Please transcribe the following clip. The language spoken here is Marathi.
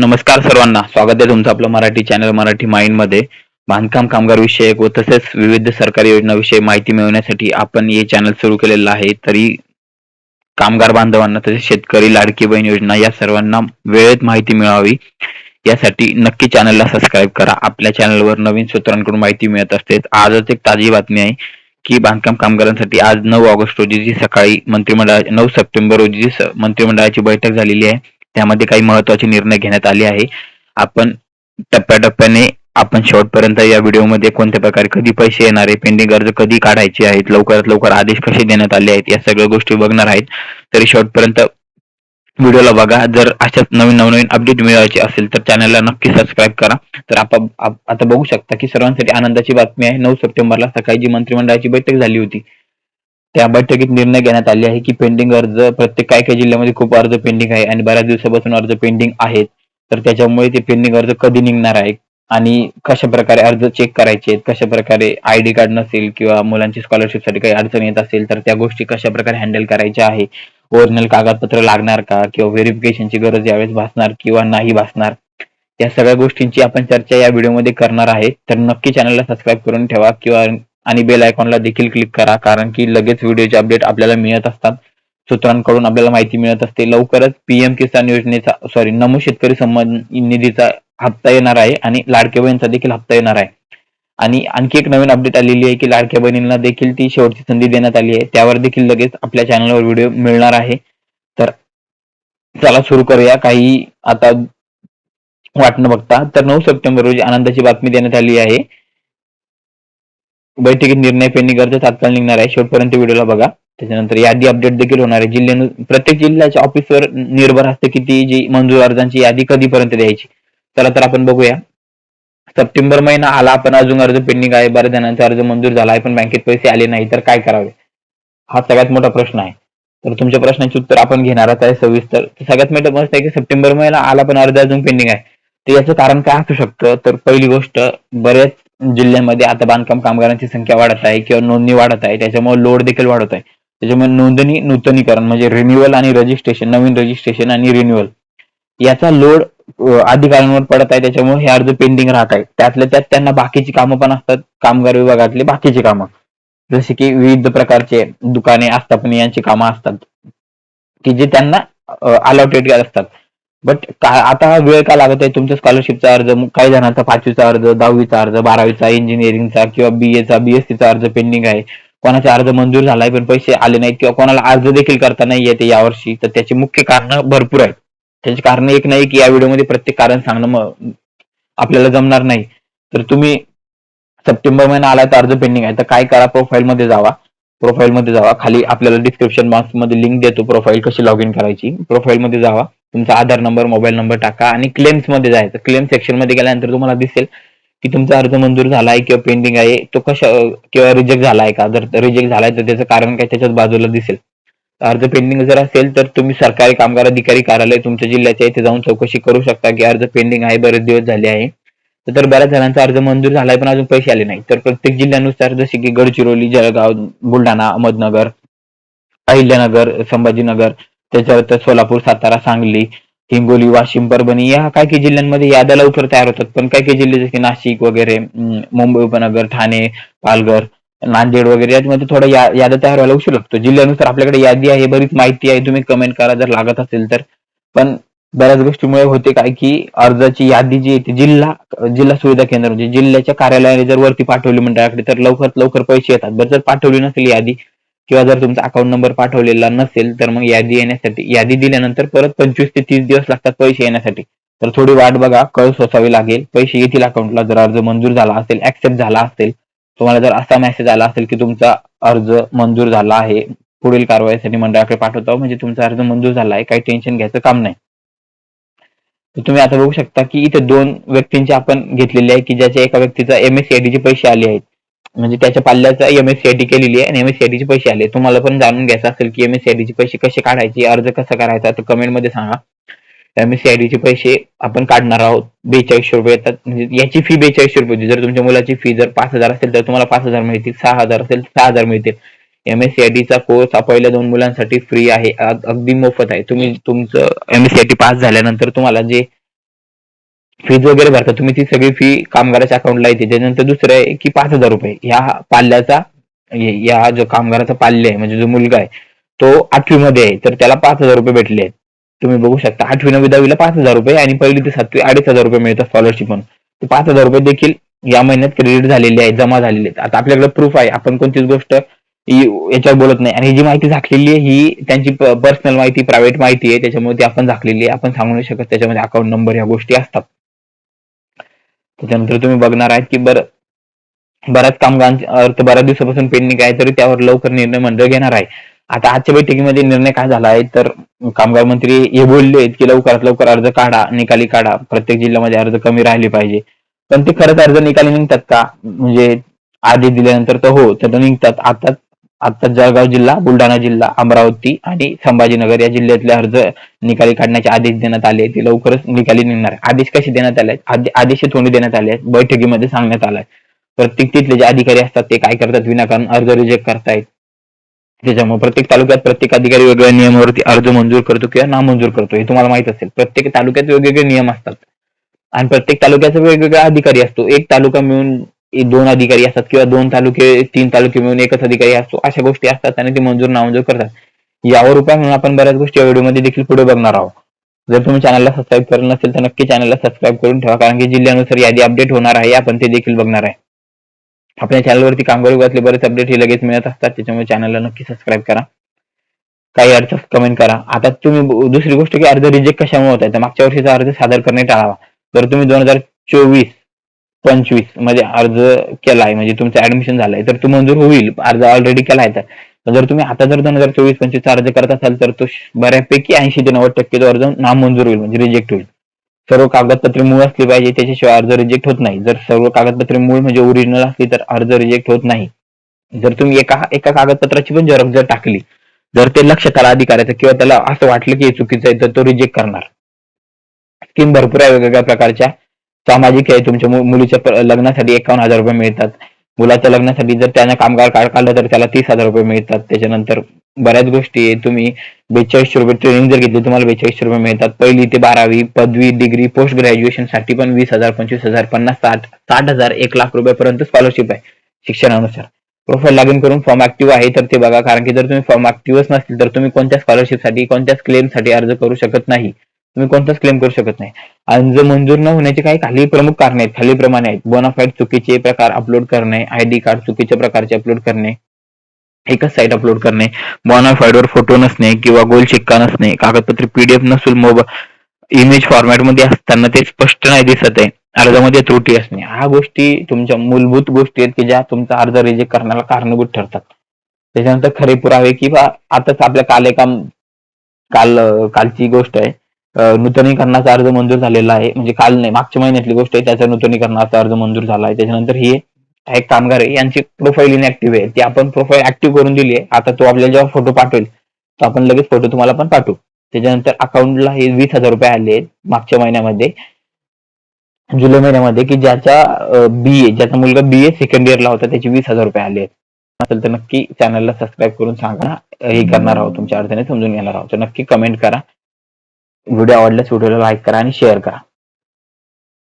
नमस्कार सर्वांना. स्वागत आहे तुमचं आपलं मराठी चॅनल मराठी माइंडमध्ये. बांधकाम कामगार विषयक व तसेच विविध सरकारी योजनाविषयी माहिती मिळवण्यासाठी आपण हे चॅनल सुरू केलेलं आहे. तरी कामगार बांधवांना तसेच शेतकरी लाडकी बहीण योजना या सर्वांना वेळेत माहिती मिळावी. यासाठी नक्की चॅनलला सबस्क्राईब करा. आपल्या चॅनलवर नवीन सूत्रांकडून माहिती मिळत असते. आजच एक ताजी बातमी आहे की बांधकाम कामगारांसाठी आज नऊ ऑगस्ट रोजीची सकाळी मंत्रिमंडळा नऊ सप्टेंबर रोजी मंत्रिमंडळाची बैठक झालेली आहे. त्यामध्ये काही महत्त्वाचे निर्णय घेण्यात आले आहे. आपण टप्प्याटप्प्याने आपण शेवटपर्यंत या व्हिडिओमध्ये कोणत्या प्रकारे कधी पैसे येणार आहे पेंडिंग अर्ज कधी काढायचे आहेत लवकरात लवकर आदेश कसे देण्यात आले आहेत या सगळ्या गोष्टी बघणार आहेत. तरी शेवटपर्यंत व्हिडिओला बघा. जर अशाच नवीन नवनवीन अपडेट मिळवायचे असेल तर चॅनलला नक्की सबस्क्राईब करा. तर आपण आता बघू शकता की सर्वांसाठी आनंदाची बातमी आहे. नऊ सप्टेंबरला सकाळी जी मंत्रिमंडळाची बैठक झाली होती त्या बैठकीत निर्णय घेण्यात आले आहे की पेंडिंग अर्ज प्रत्येक काय काही जिल्ह्यामध्ये खूप अर्ज पेंडिंग आहे आणि बऱ्याच दिवसापासून अर्ज पेंडिंग आहेत. तर त्याच्यामुळे ते पेंडिंग अर्ज कधी निघणार आहे आणि कशा प्रकारे अर्ज चेक करायचे कशा प्रकारे आय डी कार्ड नसेल किंवा मुलांची स्कॉलरशिपसाठी काही अडचण येत असेल तर त्या गोष्टी कशा प्रकारे हँडल करायच्या आहे? ओरिजिनल कागदपत्र लागणार का किंवा व्हेरिफिकेशनची गरज यावेळेस भासणार किंवा नाही भासणार? या सगळ्या गोष्टींची आपण चर्चा या व्हिडिओमध्ये करणार आहे. तर नक्की चॅनलला सबस्क्राईब करून ठेवा किंवा आणि बेल आयकॉनला देखील क्लिक करा कारण की लगेच व्हिडिओचे अपडेट आपल्याला मिळत असतात. सूत्रांकडून आपल्याला माहिती मिळत असते. लवकरच पीएम किसान योजनेचा सॉरी नमो शेतकरी सन्मान निधीचा हप्ता येणार आहे आणि लाडक्या बहिणीचा देखील हप्ता येणार आहे. आणि आणखी एक नवीन अपडेट आलेली आहे की लाडक्या बहिणींना देखील ती शेवटची संधी देण्यात आली आहे. त्यावर देखील लगेच आपल्या चॅनलवर व्हिडिओ मिळणार आहे. तर चला सुरू करूया. काही आता वाट न बघता. तर नऊ सप्टेंबर रोजी आनंदाची बातमी देण्यात आली आहे. बैठकीत निर्णय पेंडिंग अर्ज तात्काळ निघणार आहे. शेवटपर्यंत व्हिडिओला बघा. त्याच्यानंतर यादी अपडेट देखील होणार आहे. जिल्ह्यानु प्रत्येक जिल्ह्याच्या ऑफिसवर निर्भर असते की ती जी मंजूर अर्जांची यादी कधीपर्यंत द्यायची. चला तर आपण बघूया. सप्टेंबर महिना आला पण अजून अर्ज पेंडिंग आहे. बऱ्याच जणांचा अर्ज मंजूर झाला आहे पण बँकेत पैसे आले नाही तर काय करावे? हा सगळ्यात मोठा प्रश्न आहे. तर तुमच्या प्रश्नाचे उत्तर आपण घेणार आहे सविस्तर. तर सगळ्यात मोठं मस्त आहे की सप्टेंबर महिना आला पण अर्ज अजून पेंडिंग आहे. तर याचं कारण काय असू शकतं? तर पहिली गोष्ट बऱ्याच जिल्ह्यामध्ये आता बांधकाम कामगारांची संख्या वाढत आहे किंवा नोंदणी वाढत आहे त्याच्यामुळे लोड देखील वाढत आहे. त्याच्यामुळे नोंदणी नूतनीकरण म्हणजे रिन्युअल आणि रजिस्ट्रेशन नवीन रजिस्ट्रेशन आणि रिन्युअल याचा लोड अधिकाऱ्यांवर पडत आहे त्याच्यामुळे हे अर्ज पेंडिंग राहत आहे. त्यातल्या त्यात त्यांना बाकीची कामं पण असतात कामगार विभागातले बाकीची कामं. जसे की विविध प्रकारचे दुकाने आस्थापने यांची कामं असतात की जे त्यांना अलॉटेड असतात. बट आता हा वेळ का लागत आहे? तुमच्या स्कॉलरशिपचा अर्ज मग काही जणांचा पाचवीचा अर्ज दहावीचा अर्ज बारावीचा इंजिनिअरिंगचा किंवा बीएचा बीएससीचा अर्ज पेंडिंग आहे. कोणाचा अर्ज मंजूर झालाय पण पैसे आले नाहीत किंवा कोणाला अर्ज देखील करता नाही येते यावर्षी तर त्याची मुख्य कारण भरपूर आहेत. त्याची कारण एक नाही की या व्हिडिओमध्ये प्रत्येक कारण सांगणं मग आपल्याला जमणार नाही. तर तुम्ही सप्टेंबर महिना आलाय तर अर्ज पेंडिंग आहे. तर काय करा प्रोफाईल मध्ये जावा. प्रोफाईल मध्ये जावा. खाली आपल्याला डिस्क्रिप्शन बॉक्समध्ये लिंक देतो. प्रोफाईल कशी लॉग इन करायची? प्रोफाईल मध्ये जावा. तुमचा आधार नंबर मोबाईल नंबर टाका आणि क्लेम्समध्ये जायचं. क्लेम सेक्शनमध्ये गेल्यानंतर तुम्हाला दिसेल की तुमचा अर्ज मंजूर झाला आहे किंवा पेंडिंग आहे. तो कशा किंवा रिजेक्ट झाला आहे का? जर रिजेक्ट झालाय तर त्याचं कारण काय? त्याच्याच बाजूला दिसेल. अर्ज पेंडिंग जर असेल तर तुम्ही सरकारी कामगार अधिकारी कार्यालय तुमच्या जिल्ह्याच्या इथे जाऊन चौकशी करू शकता की अर्ज पेंडिंग आहे बरेच दिवस झाले आहे. तर बऱ्याच जणांचा अर्ज मंजूर झालाय पण अजून पैसे आले नाही तर प्रत्येक जिल्ह्यानुसार जसे की गडचिरोली जळगाव बुलढाणा अहमदनगर अहिल्यानगर संभाजीनगर त्याच्यावर सोलापूर सातारा सांगली हिंगोली वाशिम परभणी या काही काही जिल्ह्यांमध्ये याद्या लवकर तयार होतात. पण काही काही जिल्हे जसे नाशिक वगैरे मुंबई उपनगर ठाणे पालघर नांदेड वगैरे यामध्ये थोडा या याद्या तयार व्हायला उशीर लागतो जिल्ह्यानुसार आपल्याकडे यादी आहे बरीच माहिती आहे तुम्ही कमेंट करा जर लागत असेल तर. पण बऱ्याच गोष्टीमुळे होते काय की अर्जाची यादी जी आहे ती जिल्हा जिल्हा सुविधा केंद्र म्हणजे जिल्ह्याच्या कार्यालयाने जर वरती पाठवली मंडळाकडे तर लवकरात लवकर पैसे येतात. बरं जर पाठवली नसेल यादी किंवा जर तुमचा अकाउंट नंबर पाठवलेला नसेल तर मग यादी येण्यासाठी यादी दिल्यानंतर परत पंचवीस ते तीस दिवस लागतात पैसे येण्यासाठी. तर थोडी वाट बघा कळ सोसावी लागेल. पैसे येतील अकाउंटला जर अर्ज मंजूर झाला असेल ऍक्सेप्ट झाला असेल तुम्हाला जर असा मेसेज आला असेल की तुमचा अर्ज मंजूर झाला आहे पुढील कारवाईसाठी मंडळाकडे पाठवतो म्हणजे तुमचा अर्ज मंजूर झाला आहे काही टेन्शन घ्यायचं काम नाही. तर तुम्ही आता बघू शकता की इथे दोन व्यक्तींची आपण घेतलेली आहे की ज्याच्या एका व्यक्तीचा एम एस सी चे पैसे आले आहेत. म्हणजे त्याच्या पाल्याचा एमएससीआयटी केलेली आहे आणि एमएससीआयटी चे पैसे आले. तुम्हाला पण जाणून घ्यायचं असेल की एमएससीआयटी चे पैसे कसे काढायचे अर्ज कसा करायचा तर कमेंटमध्ये सांगा. एमएससीआयडी चे पैसे आपण काढणार आहोत. बेचाळीसशे रुपये येतात. म्हणजे याची फी बेचाळीसशे रुपये होती. जर तुमच्या मुलाची फी जर पाच हजार असेल तर तुम्हाला पाच हजार मिळतील. सहा हजार असेल तर सहा हजार मिळतील. एमएससीआयटी चा कोर्स हा पहिल्या दोन मुलांसाठी फ्री आहे. अगदी मोफत आहे. तुम्ही तुमचं एमएससीआयटी पास झाल्यानंतर तुम्हाला जे फीज वगैरे भरता तुम्ही ती सगळी फी कामगाराच्या अकाउंटला येते. त्याच्यानंतर दुसरं आहे की पाच हजार रुपये. ह्या पाल्याचा या जो कामगाराचा पाल्य आहे म्हणजे जो मुलगा आहे तो आठवी मध्ये आहे. तर त्याला पाच हजार रुपये भेटले आहेत. तुम्ही बघू शकता. आठवी नववी दहावीला पाच हजार रुपये आणि पहिली ते सातवी अडीच हजार रुपये मिळतात स्कॉलरशिप म्हणून. पाच हजार रुपये देखील या महिन्यात क्रेडिट झालेले आहे जमा झालेले आहेत. आता आपल्याकडे प्रूफ आहे. आपण कोणतीच गोष्ट याच्यावर बोलत नाही. आणि जी माहिती झाकलेली आहे ही त्यांची पर्सनल माहिती प्रायव्हेट माहिती आहे. त्याच्यामुळे ती आपण झाकलेली आहे. आपण सांगू नाही शकत त्याच्यामध्ये अकाउंट नंबर या गोष्टी असतात. त्याच्यानंतर तुम्ही बघणार आहेत की बरं बऱ्याच कामगारांचे अर्थ बऱ्याच दिवसापासून पेंडिंग आहे तरी त्यावर लवकर निर्णय मंडळ घेणार आहे. आता आजच्या बैठकीमध्ये निर्णय काय झाला आहे? तर कामगार मंत्री हे बोलले आहेत की लवकरात लवकर अर्ज काढा निकाली काढा. प्रत्येक जिल्ह्यामध्ये अर्ज कमी राहिले पाहिजे. पण ते खरंच अर्ज निकाली निघतात का? म्हणजे आधी दिल्यानंतर तर हो तर निघतात. आता आता जळगाव जिल्हा बुलढाणा जिल्हा अमरावती आणि संभाजीनगर या जिल्ह्यातले अर्ज निकाली काढण्याचे आदेश देण्यात आले ते लवकरच निकाली निघणार आदेश कसे देण्यात आले आदेश थोडी देण्यात आले आहेत. बैठकीमध्ये सांगण्यात आलाय प्रत्येक तिथले जे अधिकारी असतात ते काय करतात? विनाकारण अर्ज रिजेक्ट करतायत. त्याच्यामुळे प्रत्येक तालुक्यात प्रत्येक अधिकारी वेगवेगळ्या नियमावरती अर्ज मंजूर करतो किंवा नामंजूर करतो. हे तुम्हाला माहीत असेल. प्रत्येक तालुक्यात वेगवेगळे नियम असतात. आणि प्रत्येक तालुक्याचा वेगवेगळा अधिकारी असतो. एक तालुका मिळून दोन अधिकारी असतात किंवा दोन तालुके तीन तालुके मिळून एकच अधिकारी असतो अशा गोष्टी असतात आणि ते मंजूर नामंजूर करतात. यावर उपाय म्हणून आपण बऱ्याच गोष्टी या व्हिडिओमध्ये देखील पुढे बघणार आहोत. जर तुम्ही चॅनलला सबस्क्राईब करत नसेल तर नक्की चॅनलला सबस्क्राईब करून ठेवा कारण की जिल्ह्यानुसार यादी अपडेट होणार आहे आपण ते देखील बघणार आहे. आपल्या चॅनलवरती कामगार विभागातले बरेच अपडेट हे लगेच मिळत असतात त्याच्यामुळे चॅनलला नक्की सबस्क्राईब करा. काही अडचण कमेंट करा. आता तुम्ही दुसरी गोष्ट की अर्ज रिजेक्ट कशामुळे होत आहे? तर मागच्या वर्षीचा अर्ज सादर करणे टाळावा जर तुम्ही दोन हजार चोवीस पंचवीसमध्ये अर्ज केलाय म्हणजे तुमचं ऍडमिशन झालंय तर तो मंजूर होईल. अर्ज ऑलरेडी केलाय तर. जर तुम्ही आता जर दोन हजार चोवीस पंचवीसचा अर्ज करत असाल तर तो बऱ्यापैकी ऐंशी ते नव्वद टक्के तो अर्ज नामंजूर होईल म्हणजे रिजेक्ट होईल. सर्व कागदपत्रे मूळ असली पाहिजे त्याच्याशिवाय अर्ज रिजेक्ट होत नाही. जर सर्व कागदपत्रे मूळ म्हणजे ओरिजिनल असली तर अर्ज रिजेक्ट होत नाही. जर तुम्ही एका एका कागदपत्राची पण झेरॉक्स जर टाकली जर ते लक्षात आला अधिकाऱ्याचं किंवा त्याला असं वाटलं की चुकीचं आहे तर तो रिजेक्ट करणार. स्कीम भरपूर आहे वेगवेगळ्या प्रकारच्या. सामाजिक आहे तुमच्या मुलीच्या लग्नासाठी एकावन्न हजार रुपये मिळतात. मुलाच्या लग्नासाठी जर त्यानं कामगार कार्ड काढलं तर त्याला तीस हजार रुपये मिळतात. त्याच्यानंतर बऱ्याच गोष्टी आहे तुम्ही बेचाळीसशे रुपये ट्रेनिंग जर घेतली तुम्हाला बेचाळीसशे रुपये मिळतात. पहिली ते बारावी पदवी डिग्री पोस्ट ग्रॅज्युएशनसाठी पण वीस हजार पंचवीस हजार पन्नास साठ साठ हजार एक लाख रुपयापर्यंत स्कॉलरशिप आहे शिक्षणानुसार. प्रोफाईल लॉगिन करून फॉर्म ऍक्टिव्ह आहे तर ते बघा कारण की जर तुम्ही फॉर्म ऍक्टिव्हच नसतील तर तुम्ही कोणत्या स्कॉलरशिपसाठी कोणत्याच क्लेमसाठी अर्ज करू शकत नाही. तुम्ही कोणताच क्लेम करू शकत नाही. आणि जर मंजूर न होण्याचे काही खाली प्रमुख कारणे आहेत खाली प्रमाणे आहेत. बोनाफाईड चुकीचे प्रकार अपलोड करणे आयडी कार्ड चुकीच्या प्रकारचे अपलोड करणे एकच साईट अपलोड करणे बोनाफाईड वर फोटो नसणे किंवा गोल शिक्का नसणे कागदपत्रे पीडीएफ नसून मोबाईल इमेज फॉर्मॅटमध्ये असताना ते स्पष्ट नाही दिसत आहे. अर्जामध्ये त्रुटी असणे. ह्या गोष्टी तुमच्या मूलभूत गोष्टी आहेत की ज्या तुमचा अर्ज रिजेक्ट करण्याला कारणीभूत ठरतात. त्याच्यानंतर खरे पुरावे किंवा आताच आपल्या काल एका काल कालची गोष्ट आहे. नूतनीकरणाचा अर्ज मंजूर झालेला आहे. म्हणजे काल नाही मागच्या महिन्यातली गोष्ट आहे त्याचा नूतनीकरणाचा अर्ज मंजूर झाला आहे. त्याच्यानंतर ही एक कामगार आहे यांची प्रोफाईल इनऍक्टिव्ह आहे. ती आपण प्रोफाईल ऍक्टिव्ह करून दिली आहे. आता तो आपल्याला जेव्हा फोटो पाठवेल तर आपण लगेच फोटो तुम्हाला पण पाठवू. त्याच्यानंतर अकाउंटला हे वीस हजार रुपये आले आहेत मागच्या महिन्यामध्ये. जुलै महिन्यामध्ये की ज्याचा बी ए ज्याचा मुलगा बी ए सेकंड इयरला होता त्याचे वीस हजार रुपये आले आहेत. असेल तर नक्की चॅनलला सबस्क्राईब करून सांगा. हे करणार आहोत तुमच्या अर्थाने समजून घेणार आहोत. तर नक्की कमेंट करा. व्हिडिओ आवडल्यास व्हिडिओला लाईक करा आणि शेअर करा.